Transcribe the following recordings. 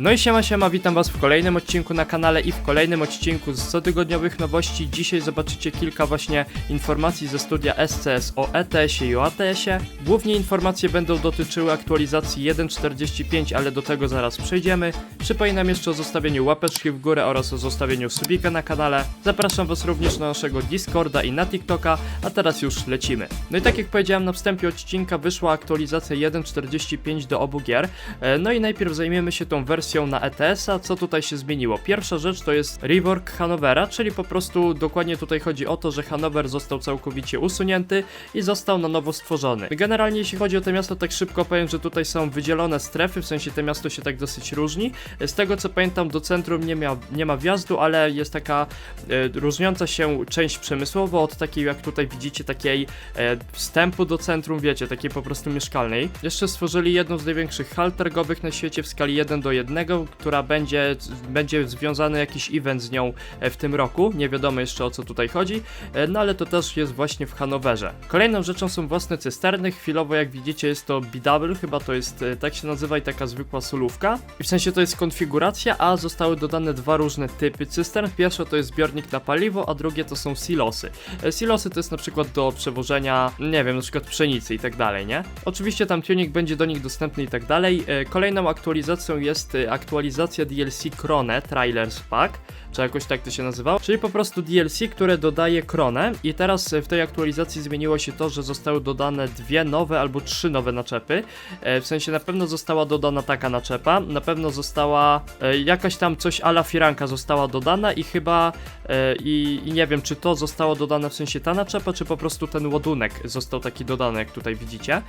No i siema siema, witam was w kolejnym odcinku na kanale i w kolejnym odcinku z cotygodniowych nowości. Dzisiaj zobaczycie kilka właśnie informacji ze studia SCS o ETS-ie i o ATS-ie. Głównie informacje będą dotyczyły aktualizacji 1.45, ale do tego zaraz przejdziemy. Przypominam jeszcze o zostawieniu łapeczki w górę oraz o zostawieniu subika na kanale. Zapraszam was również na naszego Discorda i na TikToka, a teraz już lecimy. No i tak jak powiedziałem na wstępie odcinka, wyszła aktualizacja 1.45 do obu gier. E, No i najpierw zajmiemy się tą wersją na ETS-a, co tutaj się zmieniło. Pierwsza rzecz to jest rework Hanovera, czyli po prostu dokładnie tutaj chodzi o to, że Hanower został całkowicie usunięty i został na nowo stworzony. Generalnie jeśli chodzi o to miasto, tak szybko powiem, że tutaj są wydzielone strefy, w sensie to miasto się tak dosyć różni. Z tego co pamiętam do centrum nie, mia, nie ma wjazdu, ale jest taka e, różniąca się część przemysłowa od takiej jak tutaj widzicie, takiej e, wstępu do centrum, wiecie, takiej po prostu mieszkalnej. Jeszcze stworzyli jedną z największych hal targowych na świecie w skali 1 do 1, która będzie, będzie związany jakiś event z nią e, w tym roku. Nie wiadomo jeszcze o co tutaj chodzi, e, no ale to też jest właśnie w Hanowerze. Kolejną rzeczą są własne cysterny. Chwilowo, jak widzicie, jest to B-Double, chyba to jest, e, tak się nazywa i taka zwykła solówka. I w sensie to jest konfiguracja, a zostały dodane dwa różne typy cystern. Pierwsze to jest zbiornik na paliwo, a drugie to są silosy. Silosy to jest na przykład do przewożenia, nie wiem, na przykład pszenicy i tak dalej, nie? Oczywiście tam tuning będzie do nich dostępny i tak dalej. Kolejną aktualizacją jest aktualizacja DLC Krone Trailers Pack, czy jakoś tak to się nazywało, czyli po prostu DLC, które dodaje Kronę i teraz e, w tej aktualizacji zmieniło się to, że zostały dodane dwie nowe albo trzy nowe naczepy. E, W sensie na pewno została dodana taka naczepa, na pewno została e, jakaś tam coś ala firanka została dodana i chyba e, i, i nie wiem czy to zostało dodane w sensie ta naczepa, czy po prostu ten ładunek został taki dodany jak tutaj widzicie.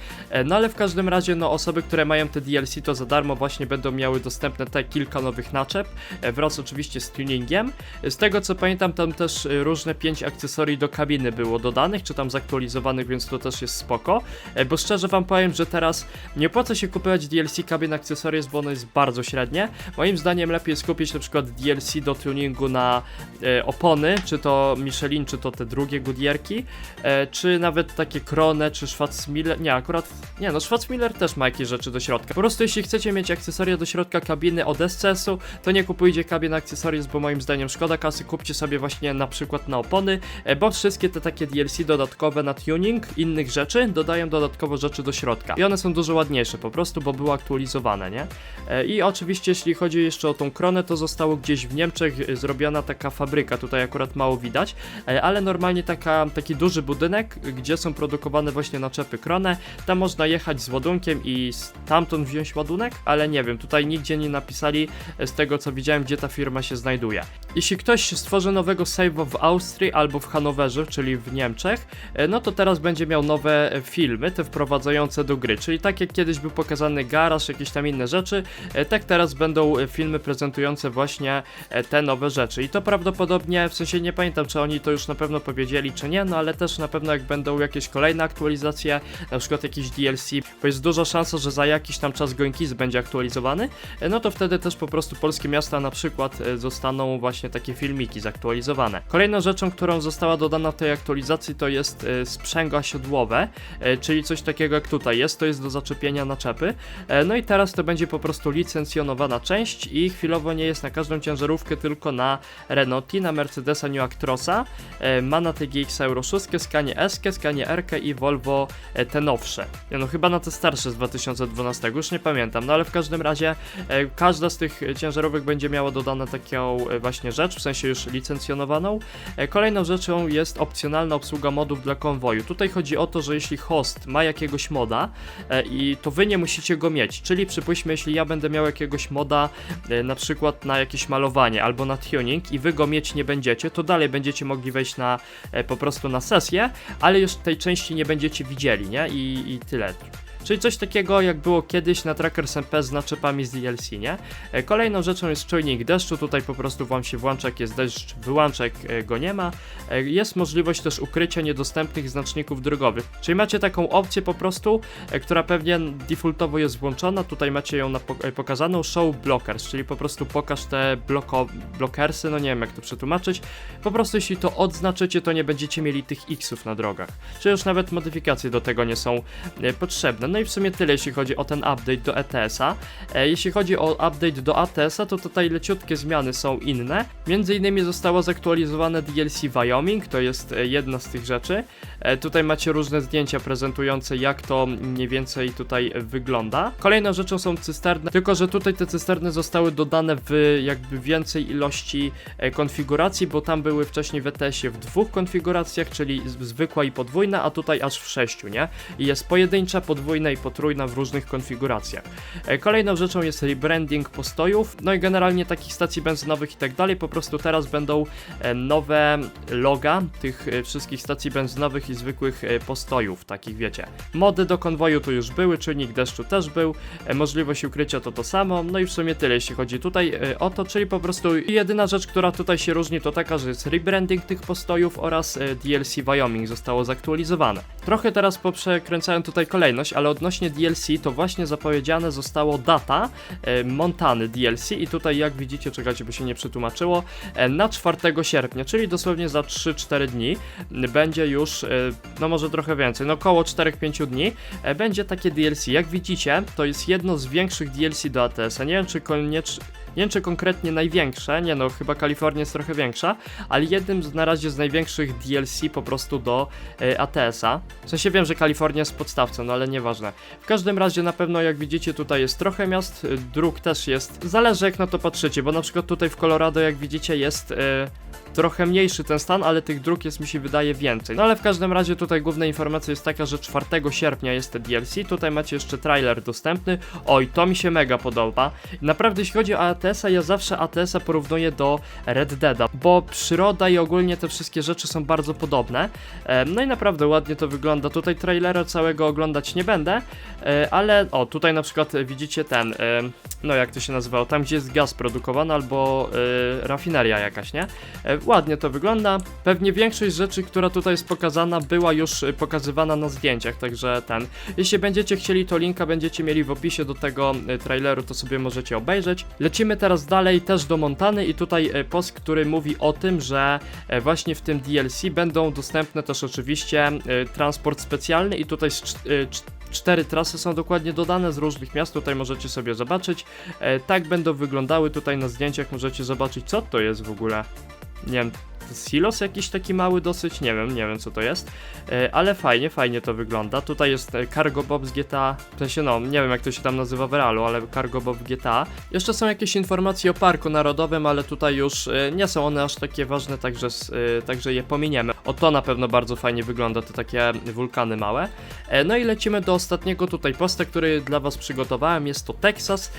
No ale w każdym razie no osoby, które mają te DLC to za darmo właśnie będą miały dostępne te kilka nowych naczep e, wraz oczywiście z tuningiem. Z tego co pamiętam tam też e, różne pięć akcesorii do kabiny było dodanych, czy tam zaktualizowanych, więc to też jest spoko. E, Bo szczerze wam powiem, że teraz nie opłaca się kupować DLC kabin akcesories, bo ono jest bardzo średnie. Moim zdaniem lepiej skupić na przykład DLC do tuningu na opony, czy to Michelin, czy to te drugie Goodyearki, czy nawet takie Krone, czy Schwarzmiller, nie akurat, nie no Schwarzmiller też ma jakieś rzeczy do środka. Po prostu jeśli chcecie mieć akcesoria do środka kabiny od SCS-u, to nie kupujcie kabin akcesories, bo moim zdaniem szkoda kasy, kupcie sobie właśnie na przykład na opony, e, bo wszystkie te takie DLC dodatkowe na tuning innych rzeczy dodają dodatkowo rzeczy do środka. I one są dużo ładniejsze po prostu, bo były aktualizowane, nie? E, I oczywiście jeśli chodzi jeszcze o tą kronę, to zostało gdzieś w Niemczech e, zrobiona taka fabryka, tutaj akurat mało widać, ale normalnie taka, taki duży budynek, gdzie są produkowane właśnie naczepy kronę, tam można jechać z ładunkiem i stamtąd wziąć ładunek, ale nie wiem, tutaj nigdzie napisali z tego co widziałem, gdzie ta firma się znajduje. Jeśli ktoś stworzy nowego save'a w Austrii albo w Hanowerze, czyli w Niemczech, e, no to teraz będzie miał nowe filmy, te wprowadzające do gry, czyli tak jak kiedyś był pokazany garaż, jakieś tam inne rzeczy, e, tak teraz będą filmy prezentujące właśnie e, te nowe rzeczy. I to prawdopodobnie, w sensie nie pamiętam, czy oni to już na pewno powiedzieli, czy nie, no ale też na pewno jak będą jakieś kolejne aktualizacje, na przykład jakieś DLC, bo jest duża szansa, że za jakiś tam czas Gońkiz będzie aktualizowany, no to wtedy też po prostu polskie miasta na przykład e, zostaną właśnie takie filmiki zaktualizowane. Kolejną rzeczą, którą została dodana w tej aktualizacji to jest e, sprzęgła siodłowe, e, czyli coś takiego jak tutaj jest, to jest do zaczepienia naczepy. No i teraz to będzie po prostu licencjonowana część i chwilowo nie jest na każdą ciężarówkę, tylko na Renaulti, na Mercedesa New Actrosa, ma na TGX Euro 6, Skanie S, Skanie R i Volvo te nowsze. No chyba na te starsze z 2012, już nie pamiętam, no ale w każdym razie każda z tych ciężarówek będzie miała dodane taką e, właśnie rzecz, w sensie już licencjonowaną. E, Kolejną rzeczą jest opcjonalna obsługa modów dla konwoju. Tutaj chodzi o to, że jeśli host ma jakiegoś moda e, i to wy nie musicie go mieć, czyli przypuśćmy, jeśli ja będę miał jakiegoś moda na przykład na jakieś malowanie albo na tuning i wy go mieć nie będziecie, to dalej będziecie mogli wejść na po prostu na sesję, ale już tej części nie będziecie widzieli, nie? I, i tyle. Czyli coś takiego jak było kiedyś na Trackers MP z naczepami z DLC, nie? E, Kolejną rzeczą jest czujnik deszczu, tutaj po prostu wam się włącza jak jest deszcz, wyłączek e, go nie ma. E, Jest możliwość też ukrycia niedostępnych znaczników drogowych, czyli macie taką opcję po prostu, która pewnie defaultowo jest włączona, tutaj macie ją pokazaną, show blockers, czyli po prostu pokaż te bloko blockersy, no nie wiem jak to przetłumaczyć, po prostu jeśli to odznaczycie, to nie będziecie mieli tych X-ów na drogach, czy już nawet modyfikacje do tego nie są potrzebne. No i w sumie tyle, jeśli chodzi o ten update do ETS-a. E, jeśli chodzi o update do ATS-a, to tutaj leciutkie zmiany są inne. Między innymi zostało zaktualizowane DLC Wyoming, to jest e, jedna z tych rzeczy. E, tutaj macie różne zdjęcia prezentujące, jak to mniej więcej tutaj wygląda. Kolejną rzeczą są cysterny, tylko że tutaj te cysterny zostały dodane w jakby więcej ilości konfiguracji, bo tam były wcześniej w ETS-ie w dwóch konfiguracjach, czyli zwykła i podwójna, a tutaj aż w sześciu, nie? I jest pojedyncza, podwójna i potrójna w różnych konfiguracjach. E, Kolejną rzeczą jest rebranding postojów, no i generalnie takich stacji benzynowych i tak dalej. Po prostu teraz będą e, nowe loga tych e, wszystkich stacji benzynowych i zwykłych postojów, takich wiecie. Mody do konwoju tu już były, czujnik deszczu też był, możliwość ukrycia to to samo, no i w sumie tyle jeśli chodzi tutaj o to, czyli po prostu jedyna rzecz, która tutaj się różni to taka, że jest rebranding tych postojów oraz DLC Wyoming zostało zaktualizowane. Trochę teraz poprzekręcałem tutaj kolejność, ale odnośnie DLC to właśnie zapowiedziane zostało data e, Montany DLC i tutaj jak widzicie, czekajcie, by się nie przetłumaczyło, e, na 4 sierpnia, czyli dosłownie za 3-4 dni będzie już, e, no może trochę więcej, no około 4-5 dni e, będzie takie DLC. Jak widzicie, to jest jedno z większych DLC do ATS-a. Nie wiem, czy koniecznie. Nie wiem, czy konkretnie największe, nie no, chyba Kalifornia jest trochę większa, ale jednym z, na razie z największych DLC po prostu do e, ATS-a. W sensie wiem, że Kalifornia jest podstawcą, no ale nieważne. W każdym razie na pewno jak widzicie tutaj jest trochę miast, y, dróg też jest, zależy jak na to patrzycie, bo na przykład tutaj w Colorado jak widzicie jest... e, trochę mniejszy ten stan, ale tych dróg jest mi się wydaje więcej. No ale w każdym razie tutaj główna informacja jest taka, że 4 sierpnia jest te DLC, tutaj macie jeszcze trailer dostępny. Oj, to mi się mega podoba. Naprawdę jeśli chodzi o ATS-a, ja zawsze ATS-a porównuję do Red Deada, bo przyroda i ogólnie te wszystkie rzeczy są bardzo podobne. No i naprawdę ładnie to wygląda. Tutaj trailera całego oglądać nie będę, e, ale o, tutaj na przykład widzicie ten, e, no jak to się nazywało, tam gdzie jest gaz produkowany albo e, rafineria jakaś, nie? Ładnie to wygląda. Pewnie większość rzeczy, która tutaj jest pokazana, była już e, pokazywana na zdjęciach, także ten. Jeśli będziecie chcieli, to linka będziecie mieli w opisie do tego e, traileru, to sobie możecie obejrzeć. Lecimy teraz dalej też do Montany i tutaj e, post, który mówi o tym, że właśnie w tym DLC będą dostępne też oczywiście transport specjalny i tutaj Cztery trasy są dokładnie dodane z różnych miast, tutaj możecie sobie zobaczyć. E, tak będą wyglądały tutaj na zdjęciach, możecie zobaczyć co to jest w ogóle. Nie wiem, silos jakiś taki mały dosyć, nie wiem, nie wiem co to jest, e, ale fajnie, fajnie to wygląda. Tutaj jest e, Cargo Bob z GTA, w sensie no, nie wiem jak to się tam nazywa w realu, ale Cargo Bob GTA. Jeszcze są jakieś informacje o Parku Narodowym, ale tutaj już e, nie są one aż takie ważne, także, także je pominiemy. O to na pewno bardzo fajnie wygląda, te takie wulkany małe. No i lecimy do ostatniego tutaj posta, który dla Was przygotowałem. Jest to Texas,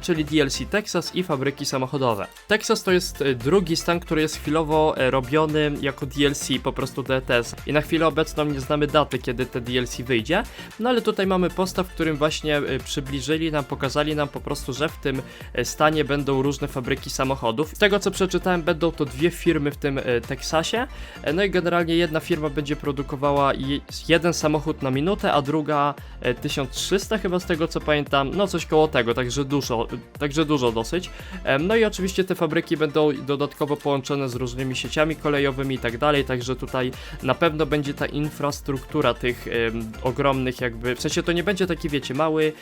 czyli DLC Texas i fabryki samochodowe. Texas to jest drugi stan, który jest chwilowo robiony jako DLC, po prostu DTS. I na chwilę obecną nie znamy daty, kiedy te DLC wyjdzie. No ale tutaj mamy posta, w którym właśnie e, przybliżyli nam, pokazali nam po prostu, że w tym e, stanie będą różne fabryki samochodów. Z tego co przeczytałem, będą to dwie firmy w tym e, Teksasie. No i generalnie jedna firma będzie produkowała je- jeden samochód na minutę, a druga e, 1300 chyba z tego co pamiętam, no coś koło tego, także dużo, także dużo dosyć. No i oczywiście te fabryki będą dodatkowo połączone z różnymi sieciami kolejowymi i tak dalej, także tutaj na pewno będzie ta infrastruktura tych ogromnych jakby, w sensie to nie będzie taki wiecie, mały,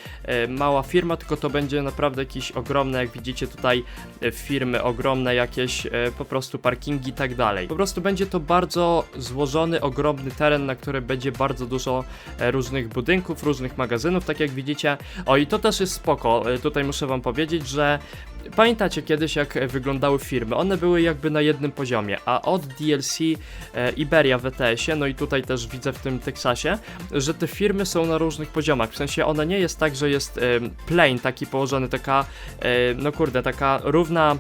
mała firma, tylko to będzie naprawdę jakieś ogromne, jak widzicie tutaj e, firmy, ogromne jakieś e, po prostu parkingi i tak dalej. Po prostu będzie to bardzo złożony, ogromny teren, na którym będzie bardzo dużo e, różnych budynków, różnych magazynów, tak jak widzicie. O i to też jest spoko, tutaj muszę wam powiedzieć, że Pamiętacie kiedyś jak e, wyglądały firmy? One były jakby na jednym poziomie, a od DLC e, Iberia w ETS-ie, no i tutaj też widzę w tym Teksasie, że te firmy są na różnych poziomach. W sensie one nie jest tak, że jest e, plain taki położony, taka, e, no kurde, taka równa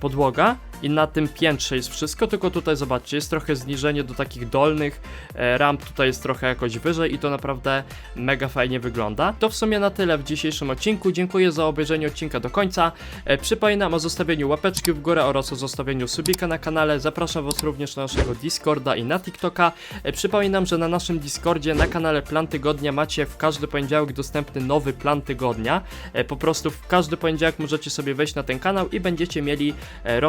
podłoga i na tym piętrze jest wszystko, tylko tutaj zobaczcie, jest trochę zniżenie do takich dolnych e, ramp, tutaj jest trochę jakoś wyżej i to naprawdę mega fajnie wygląda. To w sumie na tyle w dzisiejszym odcinku, dziękuję za obejrzenie odcinka do końca. E, przypominam o zostawieniu łapeczki w górę oraz o zostawieniu subika na kanale, zapraszam was również na naszego Discorda i na TikToka. E, przypominam, że na naszym Discordzie, na kanale Plan Tygodnia macie w każdy poniedziałek dostępny nowy plan tygodnia. Po prostu w każdy poniedziałek możecie sobie wejść na ten kanał i będziecie mieli e,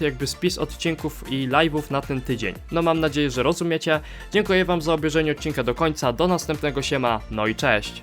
jakby spis odcinków i live'ów na ten tydzień. No mam nadzieję, że rozumiecie. Dziękuję wam za obejrzenie odcinka do końca, do następnego siema, no i cześć!